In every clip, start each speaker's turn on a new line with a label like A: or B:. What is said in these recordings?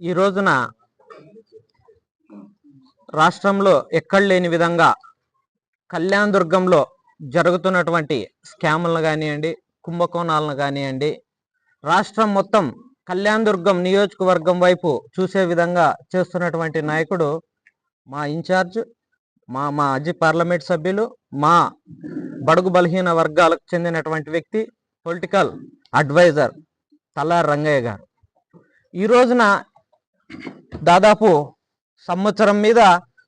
A: ఈ రోజున రాష్ట్రంలో ఎక్కడ లేని విధంగా కళ్యాణ దుర్గంలో జరుగుతున్నటువంటి స్కాములను కానివ్వండి కుంభకోణాలను కానివ్వండి రాష్ట్రం మొత్తం కళ్యాణ దుర్గం నియోజకవర్గం వైపు చూసే విధంగా చేస్తున్నటువంటి నాయకుడు మా ఇన్ఛార్జ్ మా మా అజీ పార్లమెంట్ సభ్యులు మా బడుగు బలహీన వర్గాలకు చెందినటువంటి వ్యక్తి పొలిటికల్ అడ్వైజర్ తల్లారి రంగయ్య గారు. ఈ రోజున దాదాపు సంవత్సరం మీద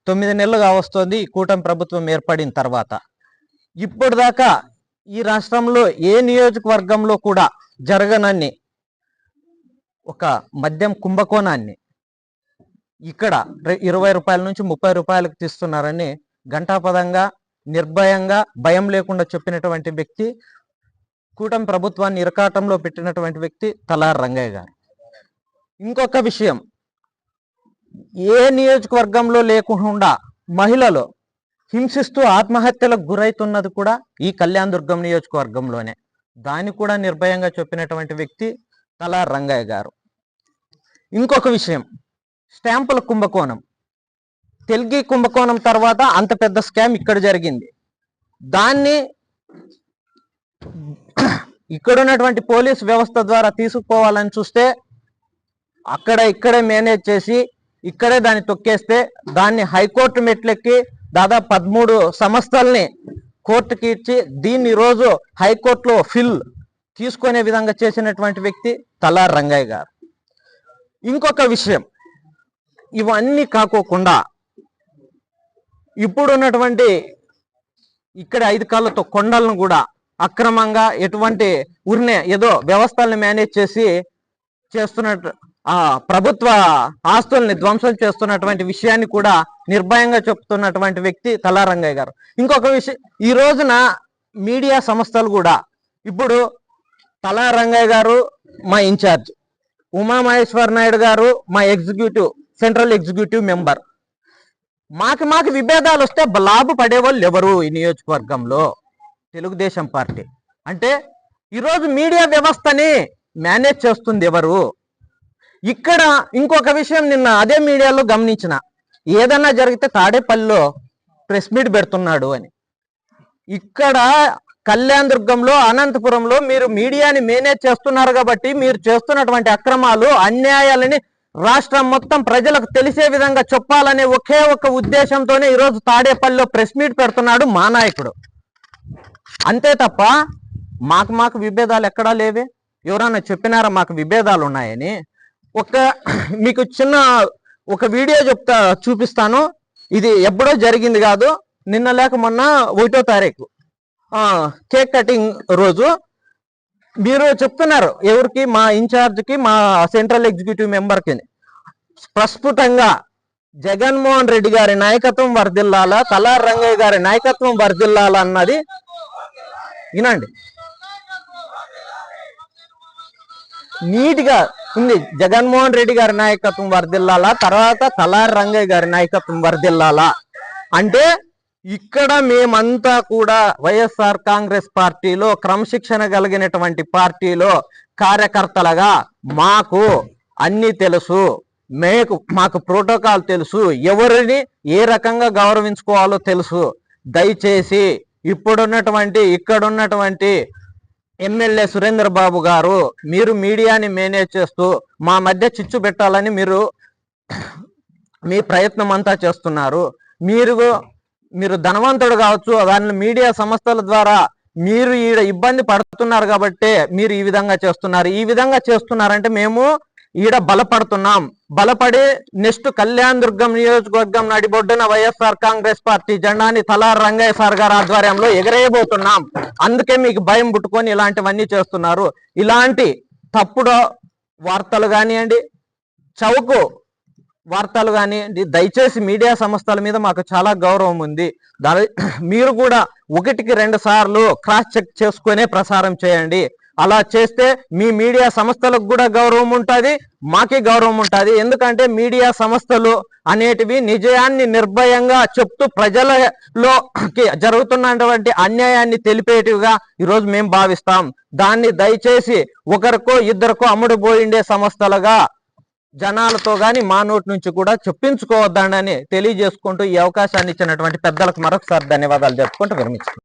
A: తొమ్మిది నెలలుగా వస్తుంది కూటమి ప్రభుత్వం ఏర్పడిన తర్వాత. ఇప్పటిదాకా ఈ రాష్ట్రంలో ఏ నియోజకవర్గంలో కూడా జరగనన్ని ఒక మద్యం కుంభకోణాన్ని ఇక్కడ ఇరవై రూపాయల నుంచి ముప్పై రూపాయలకు తీస్తున్నారని ఘంటాపదంగా నిర్భయంగా భయం లేకుండా చెప్పినటువంటి వ్యక్తి కూటమి ప్రభుత్వాన్ని ఇరకాటంలో పెట్టినటువంటి వ్యక్తి తలార్ రంగయ్య గారు. ఇంకొక విషయం. ఏ నియోజకవర్గంలో లేకుండా మహిళలు హింసిస్తూ ఆత్మహత్యలకు గురైతున్నది కూడా ఈ కళ్యాణ్ దుర్గం నియోజకవర్గంలోనే. దాన్ని కూడా నిర్భయంగా చెప్పినటువంటి వ్యక్తి కళా రంగయ్య గారు. ఇంకొక విషయం. స్టాంపుల కుంభకోణం. తెలుగు కుంభకోణం తర్వాత అంత పెద్ద స్కామ్ ఇక్కడ జరిగింది. దాన్ని ఇక్కడ ఉన్నటువంటి పోలీస్ వ్యవస్థ ద్వారా తీసుకుపోవాలని చూస్తే అక్కడ ఇక్కడే మేనేజ్ చేసి ఇక్కడే దాన్ని తొక్కేస్తే దాన్ని హైకోర్టు మెట్లెక్కి దాదాపు పదమూడు సంస్థల్ని కోర్టుకి ఇచ్చి దీన్ని రోజు హైకోర్టులో ఫిల్ తీసుకునే విధంగా చేసినటువంటి వ్యక్తి తలార్ రంగయ్య గారు. ఇంకొక విషయం ఇవన్నీ కాకోకుండా ఇప్పుడున్నటువంటి ఇక్కడ ఐదు కాళ్ళతో కొండలను కూడా అక్రమంగా ఎటువంటి ఉరినే ఏదో వ్యవస్థలను మేనేజ్ చేసి చేస్తున్నట్టు ఆ ప్రభుత్వ ఆస్తుల్ని ధ్వంసం చేస్తున్నటువంటి విషయాన్ని కూడా నిర్భయంగా చెప్తున్నటువంటి వ్యక్తి తలారంగయ్య గారు. ఇంకొక విషయం ఈ రోజున మీడియా సంస్థలు కూడా ఇప్పుడు తలారంగయ్య గారు మా ఇన్ఛార్జ్ ఉమామహేశ్వర నాయుడు గారు మా ఎగ్జిక్యూటివ్ సెంట్రల్ ఎగ్జిక్యూటివ్ మెంబర్. మాకు మాకు విభేదాలు వస్తే లాభ పడేవాళ్ళు ఎవరు ఈ నియోజకవర్గంలో? తెలుగుదేశం పార్టీ. అంటే ఈరోజు మీడియా వ్యవస్థని మేనేజ్ చేస్తుంది ఎవరు? ఇక్కడ ఇంకొక విషయం నిన్న అదే మీడియాలో గమనించిన. ఏదన్నా జరిగితే తాడేపల్లిలో ప్రెస్ మీట్ పెడుతున్నాడు అని. ఇక్కడ కళ్యాణ్ దుర్గంలో అనంతపురంలో మీరు మీడియాని మేనేజ్ చేస్తున్నారు కాబట్టి మీరు చేస్తున్నటువంటి అక్రమాలు అన్యాయాలని రాష్ట్రం మొత్తం ప్రజలకు తెలిసే విధంగా చెప్పాలనే ఒకే ఒక ఉద్దేశంతోనే ఈరోజు తాడేపల్లిలో ప్రెస్ మీట్ పెడుతున్నాడు మా నాయకుడు. అంతే తప్ప మాకు మాకు విభేదాలు ఎక్కడా లేవే. ఎవరన్నా చెప్పినారా మాకు విభేదాలు ఉన్నాయని? ఒక మీకు చిన్న ఒక వీడియో చెప్తా చూపిస్తాను. ఇది ఎప్పుడో జరిగింది కాదు. నిన్న లేక మొన్న ఒకటో తారీఖు. కేక్ కటింగ్ రోజు. మీరు చెప్తున్నారు ఎవరికి? మా ఇన్ఛార్జ్కి మా సెంట్రల్ ఎగ్జిక్యూటివ్ మెంబర్కి. ప్రస్ఫుటంగా జగన్మోహన్ రెడ్డి గారి నాయకత్వం వర్ధిల్లాలా? తలార్ రంగయ్య గారి నాయకత్వం వర్ధిల్లాలా అన్నది? వినండి. నీట్గా ఉంది. జగన్మోహన్ రెడ్డి గారి నాయకత్వం వర్ధిల్లాలా? తర్వాత తలారి రంగయ్య గారి నాయకత్వం వర్ధిల్లాలా? అంటే ఇక్కడ మేమంతా కూడా వైఎస్ఆర్ కాంగ్రెస్ పార్టీలో క్రమశిక్షణ కలిగినటువంటి పార్టీలో కార్యకర్తలుగా మాకు అన్ని తెలుసు. మేకు మాకు ప్రోటోకాల్ తెలుసు. ఎవరిని ఏ రకంగా గౌరవించుకోవాలో తెలుసు. దయచేసి ఇప్పుడున్నటువంటి ఇక్కడున్నటువంటి ఎమ్మెల్యే సురేందర్ బాబు గారు మీరు మీడియాని మేనేజ్ చేస్తూ మా మధ్య చిచ్చు పెట్టాలని మీరు మీ ప్రయత్నం అంతా చేస్తున్నారు. మీరు మీరు ధనవంతుడు కావచ్చు దాని మీడియా సంస్థల ద్వారా మీరు ఈడ ఇబ్బంది పడుతున్నారు కాబట్టి మీరు ఈ విధంగా చేస్తున్నారు. ఈ విధంగా చేస్తున్నారంటే మేము ఈడ బలపడుతున్నాం. బలపడి నెక్స్ట్ కళ్యాణ్ దుర్గం నియోజకవర్గం నడిబొడ్డున వైఎస్ఆర్ కాంగ్రెస్ పార్టీ జెండాని తలార్ రంగయ్య సార్ గారి ఆధ్వర్యంలో ఎగరేయబోతున్నాం. అందుకే మీకు భయం పుట్టుకొని ఇలాంటివన్నీ చేస్తున్నారు. ఇలాంటి తప్పుడు వార్తలు కానివ్వండి చౌకు వార్తలు కానివ్వండి దయచేసి మీడియా సంస్థల మీద మాకు చాలా గౌరవం ఉంది. దాని మీరు కూడా ఒకటికి రెండు సార్లు క్రాస్ చెక్ చేసుకునే ప్రసారం చేయండి. అలా చేస్తే మీ మీడియా సంస్థలకు కూడా గౌరవం ఉంటుంది మాకి గౌరవం ఉంటుంది. ఎందుకంటే మీడియా సంస్థలు అనేటివి నిజయాన్ని నిర్భయంగా చెప్తూ ప్రజలలోకి జరుగుతున్నటువంటి అన్యాయాన్ని తెలిపేటివిగా ఈరోజు మేము భావిస్తాం. దాన్ని దయచేసి ఒకరికో ఇద్దరికో అమ్ముడుపోయిండే సంస్థలుగా జనాలతో కానీ మా నోటి నుంచి కూడా చెప్పించుకోవద్దని తెలియజేసుకుంటూ ఈ అవకాశాన్ని ఇచ్చినటువంటి పెద్దలకు మరొకసారి ధన్యవాదాలు చెప్పుకుంటూ విరమించుకుంటాం